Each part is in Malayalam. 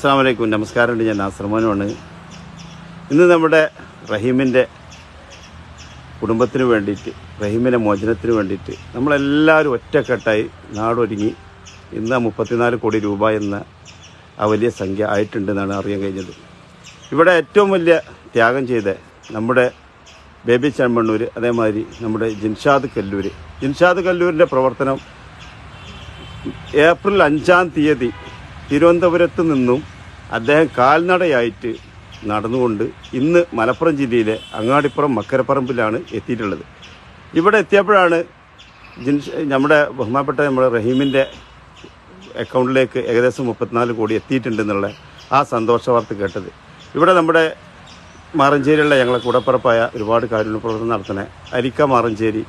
അസ്സാം വലൈക്കും നമസ്കാരമുണ്ട്. ഞാൻ നാസർമാനുമാണ് ഇന്ന് നമ്മുടെ റഹീമിന്റെ കുടുംബത്തിന് വേണ്ടിയിട്ട് റഹീമിന്റെ മോചനത്തിന് വേണ്ടിയിട്ട് നമ്മളെല്ലാവരും ഒറ്റക്കെട്ടായി നാടൊരുങ്ങി. ഇന്ന് മുപ്പത്തിനാല് കോടി രൂപ എന്ന ആ വലിയ സംഖ്യ ആയിട്ടുണ്ടെന്നാണ് അറിയാൻ കഴിഞ്ഞത്. ഇവിടെ ഏറ്റവും വലിയ ത്യാഗം ചെയ്ത നമ്മുടെ ബേബി ചെമ്മണ്ണൂർ അതേമാതിരി നമ്മുടെ ജിൻഷാദ് കല്ലൂർ ജിൻഷാദ് കല്ലൂരിന്റെ പ്രവർത്തനം ഏപ്രിൽ അഞ്ചാം തീയതി തിരുവനന്തപുരത്ത് നിന്നും അദ്ദേഹം കാൽനടയായിട്ട് നടന്നുകൊണ്ട് ഇന്ന് മലപ്പുറം ജില്ലയിലെ അങ്ങാടിപ്പുറം മക്കരപ്പറമ്പിലാണ് എത്തിയിട്ടുള്ളത്. ഇവിടെ എത്തിയപ്പോഴാണ് ജിൻസ് നമ്മുടെ ബഹുമാനപ്പെട്ട നമ്മുടെ റഹീമിന്റെ അക്കൗണ്ടിലേക്ക് ഏകദേശം മുപ്പത്തിനാല് കോടി എത്തിയിട്ടുണ്ടെന്നുള്ള ആ സന്തോഷ വാർത്ത കേട്ടത്. ഇവിടെ നമ്മുടെ മാറഞ്ചേരിയുള്ള ഞങ്ങളെ കൂടപ്പുറപ്പായ ഒരുപാട് കാരുണ്യ പ്രവർത്തനം നടത്തണേ അരിക്ക മാറഞ്ചേരി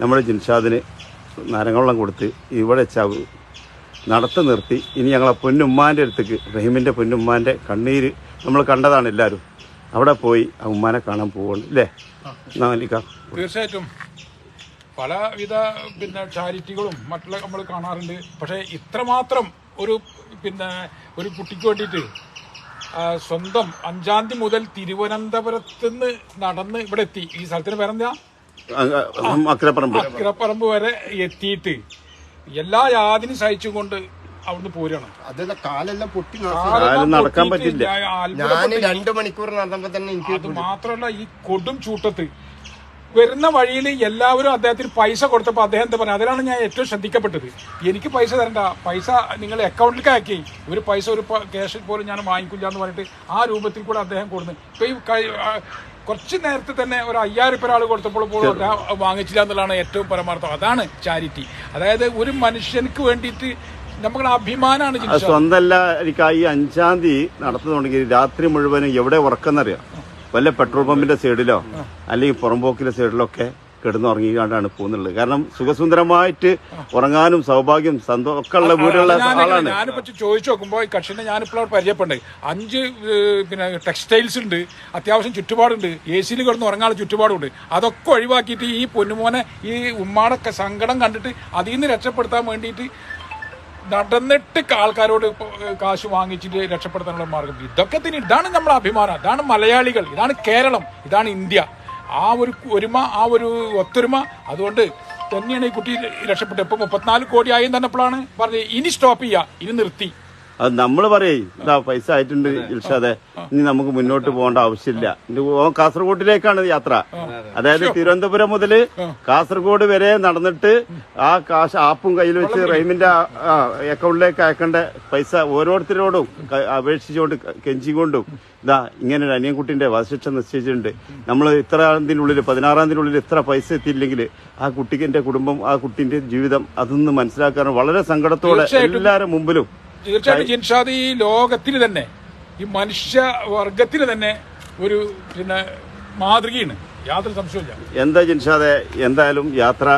നമ്മുടെ ജിൻഷാദിന് നാരങ്ങവെള്ളം കൊടുത്ത് ഇവിടെ ചവ് നടത്ത നിർത്തി. ഇനി ഞങ്ങളെ പൊന്നുമ്മാന്റെ അടുത്തേക്ക് റഹീമിന്റെ പൊന്നുമ്മാന്റെ കണ്ണീര് നമ്മൾ കണ്ടതാണ് എല്ലാവരും അവിടെ പോയി ആ ഉമ്മാനെ കാണാൻ പോവുകയാണ് അല്ലേ തീർച്ചയായിട്ടും. പലവിധ പിന്നെ ചാരിറ്റികളും മറ്റുള്ള നമ്മൾ കാണാറുണ്ട്. പക്ഷേ ഇത്രമാത്രം ഒരു പിന്നെ ഒരു കുട്ടിക്ക് വേണ്ടിയിട്ട് സ്വന്തം അഞ്ചാം തീയതി മുതൽ തിരുവനന്തപുരത്ത് നിന്ന് നടന്ന് ഇവിടെ എത്തി. ഈ സ്ഥലത്തിന് പേരെന്താ? അക്കരപ്പറമ്പ് അക്രപ്പറമ്പ് വരെ എത്തിയിട്ട് എല്ലാ യാതിനും സഹിച്ചുകൊണ്ട് അവിടുന്ന് പോരണം അതല്ല കാലെല്ലാം പൊട്ടി നടക്കാൻ പറ്റില്ല. ഞാൻ രണ്ടു മണിക്കൂർ നടന്നപ്പോ തന്നെ എനിക്ക് അത് മാത്രമല്ല ഈ കൊടും ചൂട്ടത്ത് വരുന്ന വഴിയിൽ എല്ലാവരും അദ്ദേഹത്തിന് പൈസ കൊടുത്തപ്പോൾ അദ്ദേഹം എന്താ പറയുക അതിലാണ് ഞാൻ ഏറ്റവും ശ്രദ്ധിക്കപ്പെട്ടത്. എനിക്ക് പൈസ തരണ്ട. പൈസ നിങ്ങൾ അക്കൗണ്ടിലേക്ക് ആക്കി ഒരു പൈസ ഒരു ക്യാഷ് പോലും ഞാൻ വാങ്ങിക്കില്ല എന്ന് പറഞ്ഞിട്ട് ആ രൂപത്തിൽ കൂടെ അദ്ദേഹം കൊടുന്നു. ഇപ്പം ഈ കുറച്ച് നേരത്തെ തന്നെ ഒരു അയ്യായിരം രൂപ ഒരാൾ കൊടുത്തപ്പോൾ വാങ്ങിച്ചില്ല എന്നുള്ളതാണ് ഏറ്റവും പരമാർത്ഥം. അതാണ് ചാരിറ്റി. അതായത് ഒരു മനുഷ്യനക്ക് വേണ്ടിയിട്ട് നമ്മുടെ അഭിമാനമാണ്. സ്വന്തമല്ല എനിക്ക് ഈ അഞ്ചാം തീയതി നടത്തുന്നുണ്ടെങ്കിൽ രാത്രി മുഴുവനും എവിടെ ഉറക്കുന്നറിയാം വല്ല പെട്രോൾ പമ്പിന്റെ സൈഡിലോ അല്ലെങ്കിൽ പുറംപോക്കിന്റെ സൈഡിലോ ഒക്കെ കിടന്നുറങ്ങിക്കാണ്ടാണ് പോകുന്നുള്ളത്. കാരണം സുഖസുന്ദരമായിട്ട് ഉറങ്ങാനും സൗഭാഗ്യം സന്തോഷം ഒക്കെ ഉള്ള വീടുള്ള ആളാണ്. ഞാനിപ്പോ ചോദിച്ചു നോക്കുമ്പോ ഈ കക്ഷിനെ ഞാനിപ്പോൾ അവിടെ പരിചയപ്പെടുന്നത് അഞ്ച് പിന്നെ ടെക്സ്റ്റൈൽസ് ഉണ്ട് അത്യാവശ്യം ചുറ്റുപാടുണ്ട് എ സിയിൽ കിടന്ന് ഉറങ്ങാനുള്ള ചുറ്റുപാടുണ്ട് അതൊക്കെ ഒഴിവാക്കിയിട്ട് ഈ പൊന്നുമോനെ ഈ ഉമ്മാടൊക്കെ സങ്കടം കണ്ടിട്ട് അതിൽ നിന്ന് രക്ഷപ്പെടുത്താൻ വേണ്ടിയിട്ട് നടന്നിട്ട് ആൾക്കാരോട് കാശ് വാങ്ങിച്ചിട്ട് രക്ഷപ്പെടുത്താനുള്ള മാർഗം. ഇതൊക്കെ തന്നെ ഇതാണ് നമ്മുടെ അഭിമാനം. ഇതാണ് മലയാളികൾ. ഇതാണ് കേരളം. ഇതാണ് ഇന്ത്യ. ആ ഒരു ഒരുമ ആ ഒരു ഒത്തൊരുമ. അതുകൊണ്ട് തന്നെയാണ് ഈ കുട്ടി രക്ഷപ്പെട്ടത്. ഇപ്പൊ മുപ്പത്തിനാല് കോടി ആയി തന്നപ്പോഴാണ് പറഞ്ഞത്. ഇനി സ്റ്റോപ്പ് ചെയ്യുക ഇനി നിർത്തി. അത് നമ്മൾ പറയും ഇതാ പൈസ ആയിട്ടുണ്ട് ഇൽഷാദെ. ഇനി നമുക്ക് മുന്നോട്ട് പോകേണ്ട ആവശ്യമില്ല. ഓൻ കാസർഗോഡിലേക്കാണ് യാത്ര. അതായത് തിരുവനന്തപുരം മുതൽ കാസർഗോഡ് വരെ നടന്നിട്ട് ആ കാശ് ആപ്പും കയ്യിൽ വെച്ച് റഹീമിന്റെ അക്കൗണ്ടിലേക്ക് അയക്കേണ്ട പൈസ ഓരോരുത്തരോടും അപേക്ഷിച്ചുകൊണ്ട് കെഞ്ചിക്കൊണ്ടും ഇതാ ഇങ്ങനെ ഒരു അനിയൻകുട്ടിന്റെ വധശിക്ഷ നിശ്ചയിച്ചിട്ടുണ്ട്. നമ്മൾ ഇത്ര തീയതിനുള്ളിൽ പതിനാറാം തീയതിനുള്ളിൽ ഇത്ര പൈസ എത്തിയില്ലെങ്കിൽ ആ കുട്ടിക്കിന്റെ കുടുംബം ആ കുട്ടിന്റെ ജീവിതം അതൊന്ന് മനസ്സിലാക്കാൻ വളരെ സങ്കടത്തോടെ എല്ലാവരും മുമ്പിലും തീർച്ചയായിട്ടും ജിൻഷാദ് ഈ ലോകത്തിന് തന്നെ ഈ മനുഷ്യ വർഗത്തിന് തന്നെ ഒരു പിന്നെ മാതൃകയാണ്. യാതൊരു സംശയമില്ല എന്താ ജിൻഷാദെ എന്തായാലും യാത്ര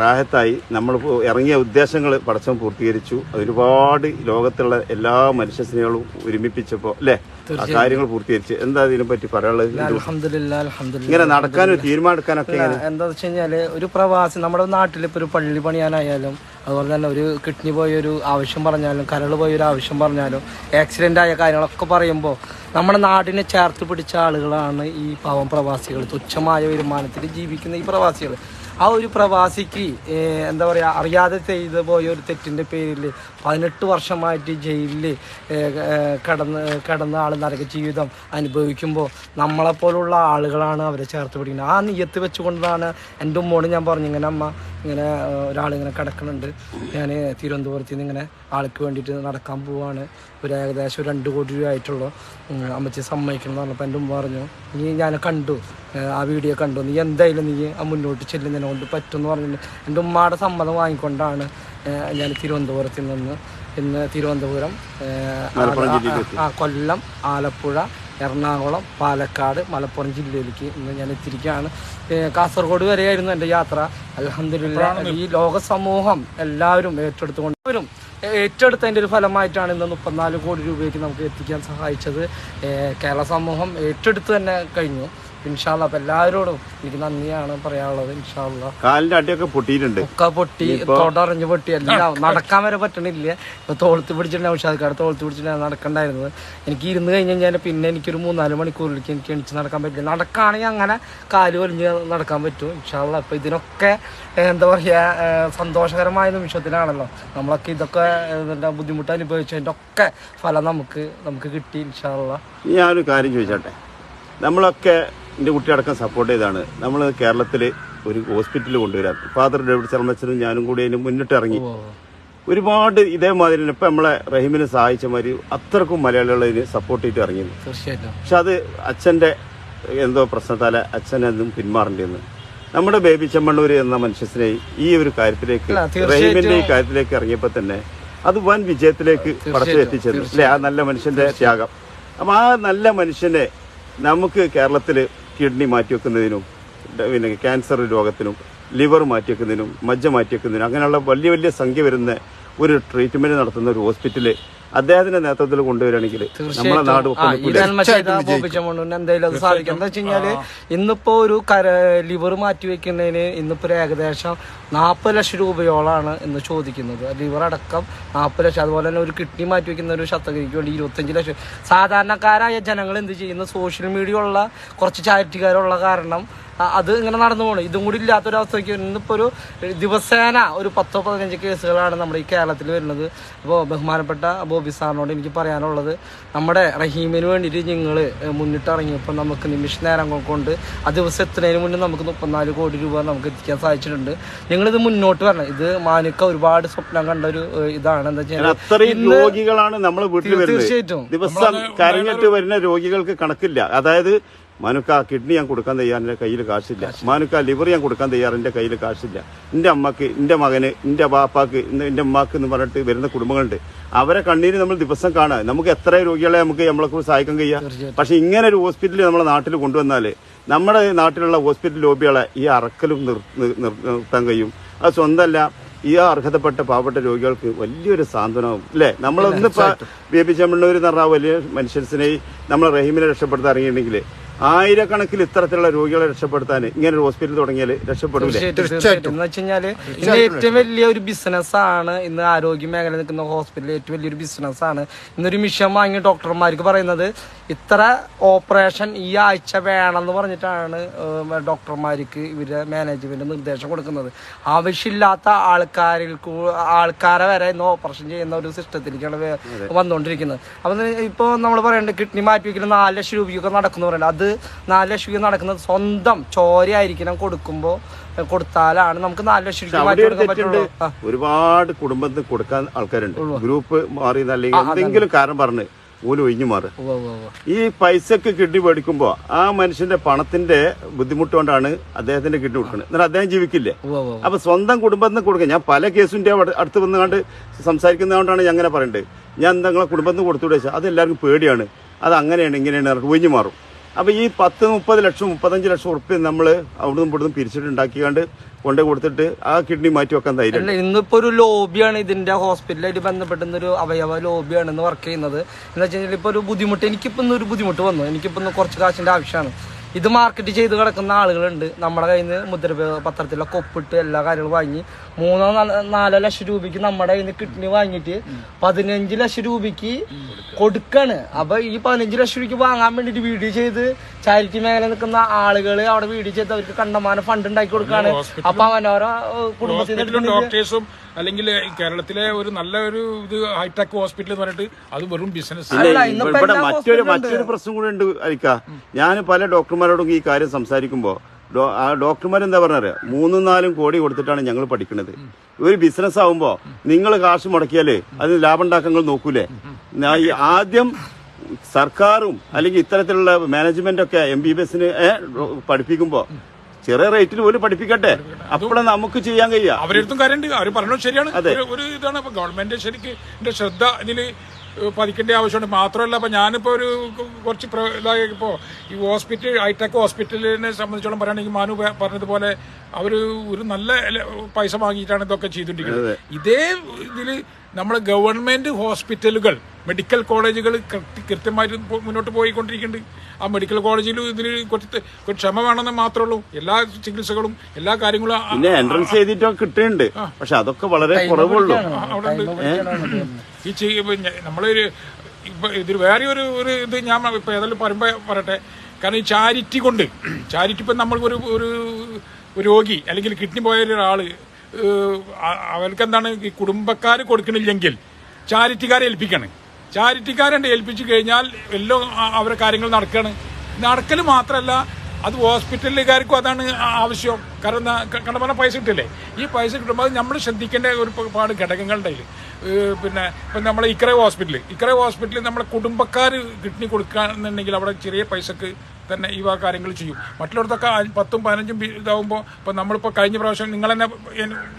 റാഹത്തായി. നമ്മൾ ഇറങ്ങിയ ഉദ്ദേശങ്ങൾ പടച്ചം പൂർത്തീകരിച്ചു. ഒരുപാട് ലോകത്തുള്ള എല്ലാ മനുഷ്യ സ്നേഹങ്ങളും ഒരുമിപ്പിച്ചപ്പോ അല്ലേ? ആ കാര്യങ്ങൾ പൂർത്തീകരിച്ചു. എന്താ ഇതിനെ പറ്റി പറയാനുള്ളത്? അൽഹംദുലില്ലാ അൽഹംദുലില്ലാ ഇങ്ങനെ നടക്കാനും തീരുമാനം എടുക്കാനൊക്കെ എന്താ വെച്ച് കഴിഞ്ഞാൽ ഒരു പ്രവാസി നമ്മുടെ നാട്ടിലിപ്പോ ഇപ്പൊ ഒരു പള്ളി പണിയാനായാലും അതുപോലെ തന്നെ ഒരു കിഡ്നി പോയ ഒരു ആവശ്യം പറഞ്ഞാലും കരൾ പോയ ഒരു ആവശ്യം പറഞ്ഞാലും ആക്സിഡന്റ് ആയ കാര്യങ്ങളൊക്കെ പറയുമ്പോൾ നമ്മുടെ നാടിനെ ചേർത്ത് പിടിച്ച ആളുകളാണ് ഈ പാവം പ്രവാസികൾ. തുച്ഛമായ വരുമാനത്തിൽ ജീവിക്കുന്ന ഈ പ്രവാസികൾ. ആ ഒരു പ്രവാസിക്ക് എന്താ പറയുക അറിയാതെ ചെയ്തു പോയ ഒരു തെറ്റിന്റെ പേരിൽ പതിനെട്ട് വർഷമായിട്ട് ജയിലിൽ കടന്ന് കിടന്ന ആൾ നരക ജീവിതം അനുഭവിക്കുമ്പോൾ നമ്മളെപ്പോലുള്ള ആളുകളാണ് അവരെ ചേർത്ത് പിടിക്കുന്നത്. ആ നീയത്ത് വെച്ചുകൊണ്ടാണ് എന്റെ ഉമ്മോട് ഞാൻ പറഞ്ഞു ഇങ്ങനെ അമ്മ ഇങ്ങനെ ഒരാളിങ്ങനെ കിടക്കുന്നുണ്ട്. ഞാൻ തിരുവനന്തപുരത്ത് നിന്ന് ഇങ്ങനെ ആൾക്ക് വേണ്ടിയിട്ട് നടക്കാൻ പോവാണ്. ഒരു ഏകദേശം ഒരു രണ്ട് കോടി രൂപ ആയിട്ടുള്ളൂ. അമ്മച്ചി സമ്മതിക്കണം എന്ന് പറഞ്ഞപ്പോൾ എന്റെ ഉമ്മ പറഞ്ഞു നീ ഞാൻ കണ്ടു. ആ വീഡിയോ കണ്ടു. നീ എന്തായാലും നീ ആ മുന്നോട്ട് ചെല്ലുന്നതിനെ കൊണ്ട് പറ്റുമെന്ന് പറഞ്ഞിട്ടുണ്ട് എന്റെ ഉമ്മയുടെ സമ്മതം വാങ്ങിക്കൊണ്ടാണ് ഞാൻ തിരുവനന്തപുരത്ത് നിന്ന് ഇന്ന് തിരുവനന്തപുരം കൊല്ലം ആലപ്പുഴ എറണാകുളം പാലക്കാട് മലപ്പുറം ജില്ലയിലേക്ക് ഇന്ന് ഞാൻ എത്തിയിരിക്കുകയാണ്. കാസർഗോഡ് വരെയായിരുന്നു എന്റെ യാത്ര. അലഹമില്ല ഈ ലോക സമൂഹം എല്ലാവരും ഏറ്റെടുത്തുകൊണ്ട് അവരും ഏറ്റെടുത്തതിന്റെ ഒരു ഫലമായിട്ടാണ് ഇന്ന് മുപ്പത്തിനാല് കോടി രൂപയ്ക്ക് നമുക്ക് എത്തിക്കാൻ സഹായിച്ചത്. കേരള സമൂഹം ഏറ്റെടുത്ത് തന്നെ കഴിഞ്ഞു. ഇൻഷാല്ല അപ്പൊ എല്ലാവരോടും എനിക്ക് നന്ദിയാണ് പറയാനുള്ളത് ഇൻഷാല്ല കാലിന്റെ അടിയൊക്കെ പൊട്ടിയിട്ടുണ്ട്. ഒക്കെ പൊട്ടി തൊടറിഞ്ഞ് പൊട്ടി. എല്ലാം നടക്കാൻ വരെ പറ്റണില്ല. ഇപ്പൊ തോളത്ത് പിടിച്ചിട്ടുണ്ടാവും ഷാദിക്കാട് തോളത്ത് പിടിച്ചിട്ടുണ്ടായിരുന്നു നടക്കണ്ടായിരുന്നത് എനിക്ക് ഇരുന്ന് കഴിഞ്ഞ് ഞാൻ പിന്നെ എനിക്കൊരു മൂന്നാൽ മണിക്കൂറിലേക്ക് എനിക്ക് എണിച്ച് നടക്കാൻ പറ്റില്ല. നടക്കുകയാണെങ്കിൽ അങ്ങനെ കാൽ വലിഞ്ഞ് നടക്കാൻ പറ്റും ഇൻഷാല്ല അപ്പൊ ഇതിനൊക്കെ എന്താ പറയാ സന്തോഷകരമായ നിമിഷത്തിലാണല്ലോ. നമ്മളൊക്കെ ഇതൊക്കെ എന്താ ബുദ്ധിമുട്ട് അനുഭവിച്ചതിന്റെ ഒക്കെ ഫലം നമുക്ക് നമുക്ക് കിട്ടി ഇൻഷാല്ല ഞാനൊരു കാര്യം ചോദിച്ചോട്ടെ? നമ്മളൊക്കെ എന്റെ കുട്ടിയടക്കം സപ്പോർട്ട് ചെയ്താണ്. നമ്മൾ കേരളത്തിൽ ഒരു ഹോസ്പിറ്റലിൽ കൊണ്ടുവരാം ഫാദർ ഡേവിഡ് ശർമ്മച്ചനും ഞാനും കൂടി അതിന് മുന്നിട്ട് ഇറങ്ങി. ഒരുപാട് ഇതേമാതിരി തന്നെ ഇപ്പം നമ്മളെ റഹീമിനെ സഹായിച്ച മാതിരി അത്രക്കും മലയാളികൾ അതിന് സപ്പോർട്ട് ചെയ്തിട്ട് ഇറങ്ങിയത്. തീർച്ചയായിട്ടും. പക്ഷെ അത് അച്ഛന്റെ എന്തോ പ്രശ്നത്താൽ അച്ഛനെന്നും പിന്മാറേണ്ടി പിന്മാറേണ്ടിയെന്ന്. നമ്മുടെ ബേബി ചെമ്മണ്ണൂർ എന്ന മനുഷ്യനെ ഈ ഒരു കാര്യത്തിലേക്ക് റഹീമിന്റെ ഈ കാര്യത്തിലേക്ക് ഇറങ്ങിയപ്പോൾ തന്നെ അത് വൻ വിജയത്തിലേക്ക് പടച്ചു എത്തിച്ചത് അല്ലെ? ആ നല്ല മനുഷ്യന്റെ ത്യാഗം. അപ്പം ആ നല്ല മനുഷ്യനെ നമുക്ക് കേരളത്തിൽ കിഡ്നി മാറ്റിവെക്കുന്നതിനും വെക്കുന്നതിനും പിന്നെ ക്യാൻസർ രോഗത്തിനും ലിവർ മാറ്റിവെക്കുന്നതിനും മജ്ജ മാറ്റിവെക്കുന്നതിനും അങ്ങനെയുള്ള വലിയ വലിയ സംഖ്യ വരുന്ന ഒരു ട്രീറ്റ്മെന്റ് നടത്തുന്ന ഒരു ഹോസ്പിറ്റൽ അദ്ദേഹത്തിന്റെ നേതൃത്വത്തിൽ കൊണ്ടുവരികയാണെങ്കിൽ നമ്മുടെ നാട് എന്തായാലും അത് സാധിക്കും. എന്താ വെച്ച് കഴിഞ്ഞാൽ ഇന്നിപ്പോ ഒരു കര ലിവർ മാറ്റി വെക്കുന്നതിന് ഇന്നിപ്പോ ഒരു ഏകദേശം നാൽപ്പത് ലക്ഷം രൂപയോളാണ് എന്ന് ചോദിക്കുന്നത്. ലിവർ അടക്കം നാൽപ്പത് ലക്ഷം. അതുപോലെ തന്നെ ഒരു കിഡ്നി മാറ്റി വെക്കുന്ന ഒരു ശതകരിക്ക് വേണ്ടി ഇരുപത്തഞ്ച് ലക്ഷം. സാധാരണക്കാരായ ജനങ്ങൾ എന്ത് ചെയ്യുന്നു? സോഷ്യൽ മീഡിയ ഉള്ള കുറച്ച് ചാരിറ്റിക്കാരുള്ള കാരണം അത് ഇങ്ങനെ നടന്നു പോകണം ഇതും കൂടി ഇല്ലാത്തൊരവസ്ഥയ്ക്ക് ഇന്നിപ്പോൾ ഒരു ദിവസേന ഒരു പത്തോ പതിനഞ്ച് കേസുകളാണ് നമ്മുടെ ഈ കേരളത്തിൽ വരുന്നത്. അപ്പോൾ ബഹുമാനപ്പെട്ട ബോബി സാറിനോട് എനിക്ക് പറയാനുള്ളത് നമ്മുടെ റഹീമിന് വേണ്ടിയിട്ട് നിങ്ങൾ മുന്നിട്ടിറങ്ങിയപ്പോൾ നമുക്ക് നിമിഷ നേരം കൊണ്ട് ആ ദിവസം എത്തുന്നതിന് മുന്നേ നമുക്ക് മുപ്പത്തിനാല് കോടി രൂപ നമുക്ക് എത്തിക്കാൻ സാധിച്ചിട്ടുണ്ട്. നിങ്ങളിത് മുന്നോട്ട് വരണം. ഇത് മാനുക്ക ഒരുപാട് സ്വപ്നം കണ്ട ഒരു ഇതാണ്. എന്താ വെച്ചാൽ രോഗികളാണ് വീട്ടിൽ തീർച്ചയായിട്ടും. ദിവസം കരഞ്ഞിട്ട് വരുന്ന രോഗികൾക്ക് കണക്കില്ല. അതായത് മാനുക്ക കിഡ്നി ഞാൻ കൊടുക്കാൻ തയ്യാർ എന്റെ കയ്യിൽ കാശില്ല. മാനുക്ക ലിവർ ഞാൻ കൊടുക്കാൻ തയ്യാർ എന്റെ കയ്യിൽ കാശില്ല. എന്റെ അമ്മയ്ക്ക് എന്റെ മകന് എന്റെ ബാപ്പാക്ക് എന്റെ ഉമ്മാക്ക് എന്ന് പറഞ്ഞിട്ട് വരുന്ന കുടുംബങ്ങളുണ്ട്. അവരെ കണ്ണീര് നമ്മൾ ദിവസം കാണുക. നമുക്ക് എത്ര രോഗികളെ നമുക്ക് നമ്മളെ കൂടി സഹായിക്കാൻ കഴിയാം? പക്ഷെ ഇങ്ങനെ ഒരു ഹോസ്പിറ്റൽ നമ്മളെ നാട്ടിൽ കൊണ്ടുവന്നാൽ നമ്മുടെ നാട്ടിലുള്ള ഹോസ്പിറ്റൽ ലോബികളെ ഈ അറക്കലും നിർ- നിർ- നിർ- നിർത്താൻ കഴിയും. അത് സ്വന്തമല്ല ഈ അർഹതപ്പെട്ട പാവപ്പെട്ട രോഗികൾക്ക് വലിയൊരു സാന്ത്വനമാവും അല്ലേ? നമ്മളൊന്നിപ്പോ ബേബി ചെമ്മണ്ണൂർ എന്ന് പറഞ്ഞ വലിയ മനുഷ്യൻസിനെ നമ്മൾ റഹീമിനെ രക്ഷപ്പെടുത്താൻ ഇറങ്ങിയിട്ടുണ്ടെങ്കിൽ ആയിരക്കണക്കിൽ ഇത്തരത്തിലുള്ള രോഗികളെ രക്ഷപ്പെടുത്താൻ ഇങ്ങനെ ഒരു ഹോസ്പിറ്റൽ തുടങ്ങിയാൽ രക്ഷപ്പെടും എന്ന് വെച്ച് കഴിഞ്ഞാൽ ഇന്ന് ഏറ്റവും വലിയ ഒരു ബിസിനസ് ആണ് ഇന്ന് ആരോഗ്യ മേഖല നിൽക്കുന്ന ഹോസ്പിറ്റലിൽ ഏറ്റവും വലിയൊരു ബിസിനസ് ആണ്. ഇന്നൊരു മിഷൻ വാങ്ങിയ ഡോക്ടർമാർക്ക് പറയുന്നത് ഇത്ര ഓപ്പറേഷൻ ഈ ആഴ്ച വേണം എന്ന് പറഞ്ഞിട്ടാണ് ഡോക്ടർമാർക്ക് ഇവരെ മാനേജ്മെന്റ് നിർദ്ദേശം കൊടുക്കുന്നത്. ആവശ്യമില്ലാത്ത ആൾക്കാരിൽ ആൾക്കാരെ വരെ ഇന്ന് ഓപ്പറേഷൻ ചെയ്യുന്ന ഒരു സിസ്റ്റത്തിലേക്കാണ് വന്നുകൊണ്ടിരിക്കുന്നത്. അപ്പൊ ഇപ്പോൾ നമ്മൾ പറയുന്നത് കിഡ്നി മാറ്റി വയ്ക്കുന്ന നാല് ലക്ഷം രൂപയൊക്കെ നടക്കുന്നു പറയുന്നത് അത് നാല് ലക്ഷം രൂപ നടക്കുന്നത് സ്വന്തം ചോരയായിരിക്കണം കൊടുക്കുമ്പോ കൊടുത്താലാണ് നമുക്ക് നാല് ലക്ഷം രൂപ മാറ്റി കൊടുക്കാൻ പറ്റുള്ളൂ. ഒരുപാട് കുടുംബത്തിന് കൊടുക്കാൻ ആൾക്കാരുണ്ട്. ഗ്രൂപ്പ് മാറി അല്ലെങ്കിൽ എന്തെങ്കിലും കാരണം പറഞ്ഞ് ഓൽ ഒഴിഞ്ഞു മാറുക. ഈ പൈസക്ക് കിഡ്നി മേടിക്കുമ്പോ ആ മനുഷ്യന്റെ പണത്തിന്റെ ബുദ്ധിമുട്ട് കൊണ്ടാണ് അദ്ദേഹത്തിന്റെ കിഡ്നി കൊടുക്കുന്നത് എന്നാൽ അദ്ദേഹം ജീവിക്കില്ലേ. അപ്പൊ സ്വന്തം കുടുംബത്തിന് കൊടുക്കുക ഞാൻ പല കേസിന്റെ വന്ന് കണ്ട് സംസാരിക്കുന്നത് സംസാരിക്കുന്നതുകൊണ്ടാണ് ഞാൻ അങ്ങനെ പറയുന്നത് ഞാൻ നിങ്ങളെ കുടുംബത്തിന് കൊടുത്തു അത് എല്ലാവർക്കും പേടിയാണ്. അത് അങ്ങനെയാണ് ഇങ്ങനെയാണ്. ഒഴിഞ്ഞു മാറും. അപ്പൊ ഈ പത്ത് മുപ്പത് ലക്ഷം മുപ്പത്തഞ്ച് ലക്ഷം ഉറുപ്പ്യ നമ്മൾ അവിടുന്ന് ഇവിടുന്ന് പിരിച്ചിട്ടുണ്ടാക്കിക്കാണ്ട് കൊണ്ടു കൊടുത്തിട്ട് ആ കിഡ്നി മാറ്റി വെക്കാൻ തയ്യാറില്ല ഇന്നിപ്പോ ഒരു ലോബിയാണ് ഇതിന്റെ ഹോസ്പിറ്റലായിട്ട് ബന്ധപ്പെട്ടുന്ന ഒരു അവയവ ലോബിയാണ് ഇന്ന് വർക്ക് ചെയ്യുന്നത് എന്താ വെച്ചാൽ ഇപ്പൊ ഒരു ബുദ്ധിമുട്ട് എനിക്കിപ്പോ ഇന്ന് ഒരു ബുദ്ധിമുട്ട് വന്നു. എനിക്കിപ്പോ ഇന്ന് കുറച്ച് കാശിന്റെ ആവശ്യമാണ്. ഇത് മാർക്കറ്റ് ചെയ്ത് കിടക്കുന്ന ആളുകളുണ്ട്. നമ്മുടെ കയ്യിൽ നിന്ന് മുദ്ര പത്രത്തിലൊക്കെ ഒപ്പിട്ട് എല്ലാ കാര്യങ്ങളും വാങ്ങി. മൂന്നോ നാല- ലക്ഷം രൂപയ്ക്ക് നമ്മുടെ കയ്യിൽ നിന്ന് കിഡ്നി വാങ്ങിയിട്ട് പതിനഞ്ച് ലക്ഷം രൂപയ്ക്ക് കൊടുക്കാണ്. അപ്പൊ ഈ പതിനഞ്ച് ലക്ഷം രൂപയ്ക്ക് വാങ്ങാൻ വേണ്ടിട്ട് വീഡിയോ ചെയ്ത് ചാരിറ്റി മേഖല നിൽക്കുന്ന ആളുകൾ അവിടെ വീഡിയോ ചെയ്ത് അവർക്ക് കണ്ടമാനം ഫണ്ട് ഉണ്ടാക്കി കൊടുക്കാണ്. അപ്പൊ അവനോരോ കുടുംബത്തിൽ അല്ലെങ്കിൽ കേരളത്തിലെ ഒരു നല്ല ഒരു ഇത് ഹൈടെക് ഹോസ്പിറ്റൽ എന്ന് പറഞ്ഞിട്ട് അത് വെറും ബിസിനസ് ഇവിടെ മറ്റൊരു മറ്റൊരു പ്രശ്നം കൂടെ ഉണ്ട് അരിക്ക ഞാൻ പല ഡോക്ടർമാരോടും ഈ കാര്യം സംസാരിക്കുമ്പോൾ ആ ഡോക്ടർമാർ എന്താ പറഞ്ഞത് മൂന്നും നാലും കോടി കൊടുത്തിട്ടാണ് ഞങ്ങൾ പഠിക്കുന്നത് ഒരു ബിസിനസ് ആവുമ്പോൾ നിങ്ങൾ കാശ് മുടക്കിയാലേ അതിന് ലാഭം ഉണ്ടാക്കാൻ നോക്കൂലേ ഞാൻ ആദ്യം സർക്കാരും അല്ലെങ്കിൽ ഇത്തരത്തിലുള്ള മാനേജ്മെന്റ് ഒക്കെ എം ബി ബി എസിന് പഠിപ്പിക്കുമ്പോൾ ചെറിയ റേറ്റിൽ പോലും പഠിപ്പിക്കട്ടെ. അപ്പോഴും നമുക്ക് ചെയ്യാൻ കഴിയുക അവരെടുത്തും കാര്യമുണ്ട്. അവർ പറഞ്ഞത് ശരിയാണ്. ഒരു- ഇതാണ് ഗവൺമെന്റ് ശരിക്ക് എന്റെ ശ്രദ്ധ ഇതിൽ പതിക്കേണ്ട ആവശ്യമുണ്ട്. മാത്രമല്ല അപ്പൊ ഞാനിപ്പോ ഒരു കുറച്ച് ഇപ്പോ ഈ ഹോസ്പിറ്റൽ ഹൈടെക് ഹോസ്പിറ്റലിനെ സംബന്ധിച്ചോളം പറയുകയാണെങ്കിൽ മാനു പറഞ്ഞതുപോലെ അവർ ഒരു നല്ല പൈസ വാങ്ങിയിട്ടാണ് ഇതൊക്കെ ചെയ്തുകൊണ്ടിരിക്കുന്നത്. ഇതേ ഇതിൽ നമ്മുടെ ഗവൺമെന്റ് ഹോസ്പിറ്റലുകൾ മെഡിക്കൽ കോളേജുകൾ കൃത്യ- കൃത്യമായിട്ട് മുന്നോട്ട് പോയിക്കൊണ്ടിരിക്കുന്നുണ്ട്. ആ മെഡിക്കൽ കോളേജിൽ ഇതിന് കുറച്ച് ക്ഷമ വേണമെന്ന് മാത്രമേ ഉള്ളൂ. എല്ലാ ചികിത്സകളും എല്ലാ കാര്യങ്ങളും പിന്നെ എൻട്രൻസ് ചെയ്തിട്ടൊക്കെ കിട്ടുന്നുണ്ട്. പക്ഷെ അതൊക്കെ വളരെ കുറവുള്ളൂ. അവിടെ ഈ നമ്മളൊരു ഇപ്പൊ ഇതിൽ വേറെ ഒരു ഒരു ഇത് ഞാൻ ഇപ്പൊ ഏതായാലും പറയുമ്പോ പറയട്ടെ. കാരണം ഈ ചാരിറ്റി കൊണ്ട് ചാരിറ്റി ഇപ്പം നമ്മൾ ഒരു ഒരു രോഗി അല്ലെങ്കിൽ കിഡ്നി പോയ ഒരാൾ അവർക്ക് എന്താണ് ഈ കുടുംബക്കാർ കൊടുക്കണില്ലെങ്കിൽ ചാരിറ്റിക്കാരെ ഏൽപ്പിക്കാണ്. ചാരിറ്റിക്കാരെ ഏൽപ്പിച്ചു കഴിഞ്ഞാൽ എല്ലാം അവരുടെ അവരെ കാര്യങ്ങൾ നടക്കുകയാണ് നടക്കൽ മാത്രമല്ല അത് ഹോസ്പിറ്റലുകാർക്കും അതാണ് ആവശ്യം. കാരണം കണ്ട പറഞ്ഞാൽ പൈസ കിട്ടില്ലേ? ഈ പൈസ കിട്ടുമ്പോൾ അത് നമ്മൾ ശ്രദ്ധിക്കേണ്ട ഒരു പാട് ഘടകങ്ങളുടെ പിന്നെ ഇപ്പം നമ്മളെ ഇക്കറെ ഹോസ്പിറ്റൽ ഇക്രേ ഹോസ്പിറ്റലിൽ നമ്മളെ കുടുംബക്കാർ കിഡ്നി കൊടുക്കുകയാണെന്നുണ്ടെങ്കിൽ അവിടെ ചെറിയ പൈസക്ക് തന്നെ ഈ വക കാര്യങ്ങൾ ചെയ്യും. മറ്റുള്ളവർക്കൊക്കെ ആ പത്തും പതിനഞ്ചും ഇതാവുമ്പോൾ ഇപ്പം നമ്മളിപ്പോൾ കഴിഞ്ഞ പ്രാവശ്യം നിങ്ങൾ തന്നെ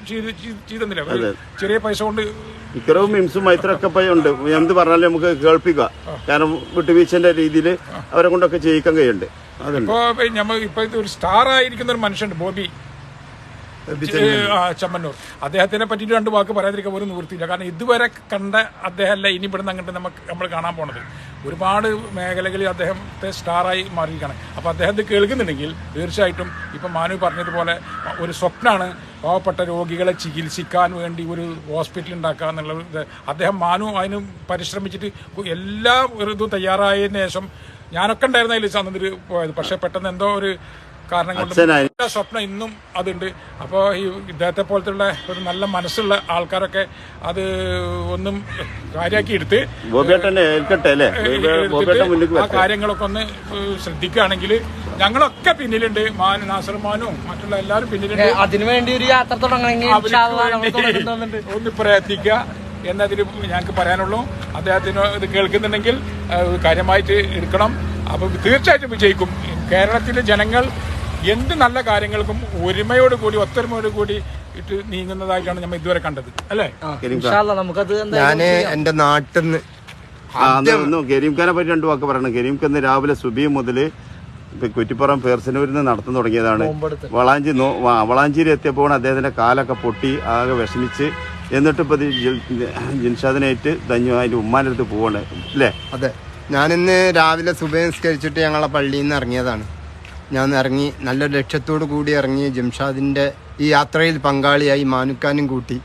ചെയ്ത് ചെയ്ത് ചെയ്തെന്നില്ല ചെറിയ പൈസ കൊണ്ട് ഇത്രയും മിംസും മൈത്രൊക്കെ ഉണ്ട്. എന്ത് പറഞ്ഞാലും നമുക്ക് കേൾപ്പിക്കാം. കാരണം വിട്ടുവീഴ്ചന്റെ രീതിയിൽ അവരെ കൊണ്ടൊക്കെ ചെയ്യിക്കാൻ കഴിയുന്നുണ്ട്. ഇപ്പൊ ഇപ്പോൾ നമ്മൾ ഇപ്പോൾ ഒരു സ്റ്റാർ ആയിരിക്കുന്ന ഒരു മനുഷ്യനുണ്ട് ബോബി. ചമ്മന്നൂർ. അദ്ദേഹത്തിനെ പറ്റിയിട്ട് രണ്ട് വാക്ക് പറയാതിരിക്കാൻ ഒരു നിവൃത്തിയില്ല. കാരണം ഇതുവരെ കണ്ട അദ്ദേഹമല്ല ഇനി ഇവിടുന്ന് അങ്ങോട്ട് നമുക്ക് നമ്മൾ കാണാൻ പോണത്. ഒരുപാട് മേഖലകളിൽ അദ്ദേഹത്തെ സ്റ്റാറായി മാറിയിരിക്കുകയാണ്. അപ്പോൾ അദ്ദേഹം ഇത് കേൾക്കുന്നുണ്ടെങ്കിൽ തീർച്ചയായിട്ടും ഇപ്പം മാനു പറഞ്ഞതുപോലെ ഒരു സ്വപ്നമാണ് പാവപ്പെട്ട രോഗികളെ ചികിത്സിക്കാൻ വേണ്ടി ഒരു ഹോസ്പിറ്റൽ ഉണ്ടാക്കുക എന്നുള്ളത് അദ്ദേഹം മാനു അതിന് പരിശ്രമിച്ചിട്ട് എല്ലാ ഒരു ഇതും തയ്യാറായതിനു ശേഷം ഞാനൊക്കെ ഉണ്ടായിരുന്നതിൽ സന്നദ്ധ പോയത്. പക്ഷേ പെട്ടെന്ന് എന്തോ ഒരു കാരണം കൊണ്ട് സ്വപ്നം ഇന്നും അതുണ്ട്. അപ്പോൾ ഈ ഇദ്ദേഹത്തെ പോലത്തുള്ള ഒരു നല്ല മനസ്സുള്ള ആൾക്കാരൊക്കെ അത് ഒന്നും കാര്യമാക്കി എടുത്ത് ആ കാര്യങ്ങളൊക്കെ ഒന്ന് ശ്രദ്ധിക്കുകയാണെങ്കിൽ ഞങ്ങളൊക്കെ പിന്നിലുണ്ട്. മാൻ നാസർമാനും മറ്റുള്ള എല്ലാവരും പിന്നിലുണ്ട്. അതിനുവേണ്ടി ഒരു യാത്ര തുടങ്ങണമെങ്കിൽ ഇൻഷാ അള്ളാ നമ്മൾ വേണ്ടി ഒന്ന് പ്രയത്നിക്കുക എന്നതിൽ ഞങ്ങൾക്ക് പറയാനുള്ളൂ. അദ്ദേഹത്തിന് ഇത് കേൾക്കുന്നുണ്ടെങ്കിൽ കാര്യമായിട്ട് എടുക്കണം. അപ്പോൾ തീർച്ചയായിട്ടും വിജയിക്കും. കേരളത്തിലെ ജനങ്ങൾ എന്ത് നല്ല കാര്യങ്ങൾക്കും ഒരുമയോട് കൂടി ഒത്തൊരുമയോട് കൂടി ഇട്ട് നീങ്ങുന്നതായിട്ടാണ് നമ്മൾ ഇതുവരെ കണ്ടത്. അല്ലേ? ഇൻഷാ അള്ളാ നമുക്കത് ഞാൻ എന്റെ നാട്ടിൽ നിന്ന് ആ, അന്ന് ഒന്ന് കരീം ഖാനെ പറ്റി രണ്ടു വാക്ക് പറയണം. ഗരീംഖ് ഇന്ന് രാവിലെ സുബി മുതൽ കുറ്റിപ്പുറം പേർസനൂരിൽ നിന്ന് നടത്തുന്നു തുടങ്ങിയതാണ് വളാഞ്ചി വളാഞ്ചേരി എത്തിയപ്പോൾ അദ്ദേഹത്തിന്റെ കാലൊക്കെ പൊട്ടി ആകെ വിഷമിച്ച്. എന്നിട്ട് ഇപ്പൊ ജിൻഷാദിനായിട്ട് ധന്യു അതിന്റെ ഉമ്മാന്റെ അടുത്ത് പോവാണ്. അല്ലേ? അതെ. ഞാനിന്ന് രാവിലെ സുബഹിസ്കരിച്ചിട്ട് ഞങ്ങളെ പള്ളിയിൽ നിന്ന് ഇറങ്ങിയതാണ്. ഞാൻ ഇറങ്ങി നല്ലൊരു ലക്ഷ്യത്തോടു കൂടി ഇറങ്ങി ജംഷാദിന്റെ ഈ യാത്രയിൽ പങ്കാളിയായി മാനുക്കാനും കൂട്ടി.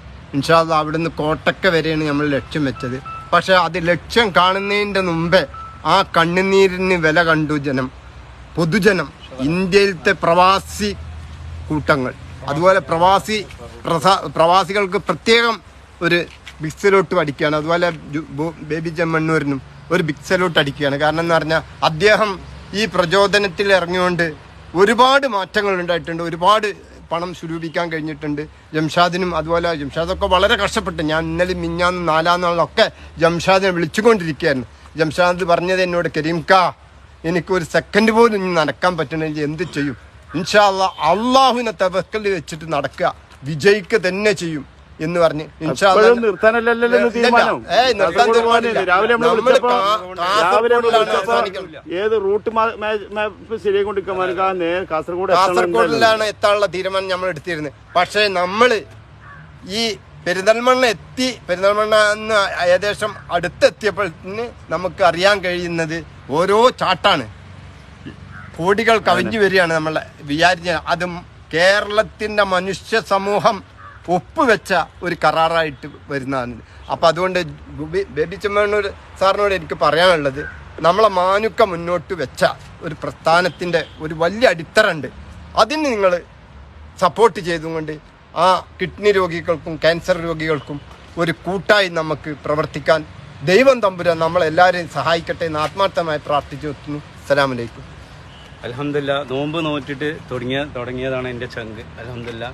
അവിടെ നിന്ന് കോട്ടക്ക വരെയാണ് നമ്മൾ ലക്ഷ്യം വെച്ചത്. പക്ഷെ അത് ലക്ഷ്യം കാണുന്നതിന്റെ മുമ്പേ ആ കണ്ണുനീരിന് വില കണ്ടു ജനം. പൊതുജനം ഇന്ത്യയിലത്തെ പ്രവാസി കൂട്ടങ്ങൾ. അതുപോലെ പ്രവാസി പ്രവാസികൾക്ക് പ്രത്യേകം ഒരു ബിക്സലോട്ട് അടിക്കുകയാണ് അതുപോലെ ബേബി ചെമ്മണ്ണൂരിനും ഒരു ബിക്സലോട്ട് അടിക്കുകയാണ്. കാരണം എന്ന് പറഞ്ഞാൽ അദ്ദേഹം ഈ പ്രചോദനത്തിൽ ഇറങ്ങിയോണ്ട് ഒരുപാട് മാറ്റങ്ങൾ ഉണ്ടായിട്ടുണ്ട്. ഒരുപാട് പണം സ്വരൂപിക്കാൻ കഴിഞ്ഞിട്ടുണ്ട്. ജംഷാദിനും അതുപോലെ ജംഷാദൊക്കെ വളരെ കഷ്ടപ്പെട്ട് ഞാൻ ഇന്നലെ മിഞ്ഞാന്ന് നാലാം നാളിലൊക്കെ ജംഷാദിനെ വിളിച്ചുകൊണ്ടിരിക്കുകയായിരുന്നു. ജംഷാദ് പറഞ്ഞത് എന്നോട് കരീം കാ എനിക്ക് ഒരു സെക്കൻഡ് പോലും ഇനി നടക്കാൻ പറ്റണമെങ്കിൽ എന്ത് ചെയ്യും? ഇൻഷാ അല്ലാ അള്ളാഹുവിനെ തവക്കൽ വെച്ചിട്ട് നടക്കുക. വിജയിക്കുക തന്നെ ചെയ്യും. എന്ന് പറഞ്ഞ്. ഏത് റൂട്ട് കാസർഗോഡ്. കാസർഗോഡിലാണ് എത്താനുള്ള തീരുമാനം നമ്മൾ എടുത്തിരുന്നത്. പക്ഷേ നമ്മൾ ഈ പെരിന്തൽമണ്ണ എത്തി പെരിന്തൽമണ്ണ എന്ന് ഏകദേശം അടുത്തെത്തിയപ്പോഴത്തിന് നമുക്ക് അറിയാൻ കഴിയുന്നത് ഓരോ ചാട്ടാണ്. കോടികൾ കവിഞ്ഞു വരികയാണ് നമ്മളെ വിചാരിച്ച. അതും കേരളത്തിന്റെ മനുഷ്യ സമൂഹം ഒപ്പുവെച്ച ഒരു കരാറായിട്ട് വരുന്നതാണ്. അപ്പോൾ അതുകൊണ്ട് ബുബി- ചെമ്മണ്ണൂർ സാറിനോട് എനിക്ക് പറയാനുള്ളത് നമ്മളെ മാനുക്ക മുന്നോട്ട് വെച്ച ഒരു പ്രസ്ഥാനത്തിന്റെ ഒരു വലിയ അടിത്തറ ഉണ്ട് അതിന് നിങ്ങൾ സപ്പോർട്ട് ചെയ്തുകൊണ്ട് ആ കിഡ്നി രോഗികൾക്കും ക്യാൻസർ രോഗികൾക്കും ഒരു കൂട്ടായി നമുക്ക് പ്രവർത്തിക്കാൻ ദൈവം തമ്പുരാൻ നമ്മളെല്ലാവരെയും സഹായിക്കട്ടെ എന്ന് ആത്മാർത്ഥമായി പ്രാർത്ഥിച്ചു വെക്കുന്നു. അസ്സലാമലൈക്കും അലഹമില്ല നോമ്പ് നോറ്റിട്ട് തുടങ്ങിയ തുടങ്ങിയതാണ് എന്റെ ചങ്ക്. അലഹമില്ല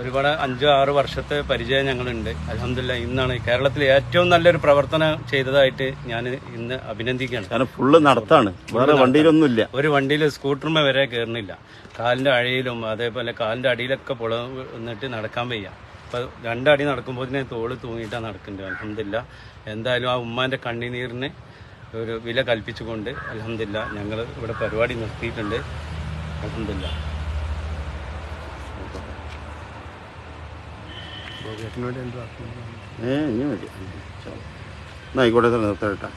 ഒരുപാട് അഞ്ചോ ആറ് വർഷത്തെ പരിചയം ഞങ്ങളുണ്ട്. അലഹമില്ല ഇന്നാണ് കേരളത്തിലെ ഏറ്റവും നല്ലൊരു പ്രവർത്തനം ചെയ്തതായിട്ട് ഞാൻ ഇന്ന് അഭിനന്ദിക്കുകയാണ്. കാരണം ഫുള്ള് നടത്താണ്. വേറെ വണ്ടിയിലൊന്നുമില്ല. ഒരു വണ്ടിയിൽ സ്കൂട്ടറിന് വരെ കയറുന്നില്ല കാലിന്റെ അഴയിലും അതേപോലെ കാലിന്റെ അടിയിലൊക്കെ പുള നിന്നിട്ട് നടക്കാൻ വയ്യ. അപ്പോൾ രണ്ടടി നടക്കുമ്പോൾ തന്നെ തോൾ തൂങ്ങിയിട്ടാണ് നടക്കുന്നത്. അലഹമില്ല എന്തായാലും ആ ഉമ്മാന്റെ കണ്ണിനീരിന് ഒരു വില കൽപ്പിച്ചുകൊണ്ട് അലഹമില്ല ഞങ്ങൾ ഇവിടെ പരിപാടി നിർത്തിയിട്ടുണ്ട്. അലഹമില്ല ബോബേട്ടനോട് എന്ത് വാക്ക്? ഏ ഇനി മതി. എന്നായിക്കോട്ടെ നിർത്തട്ടെ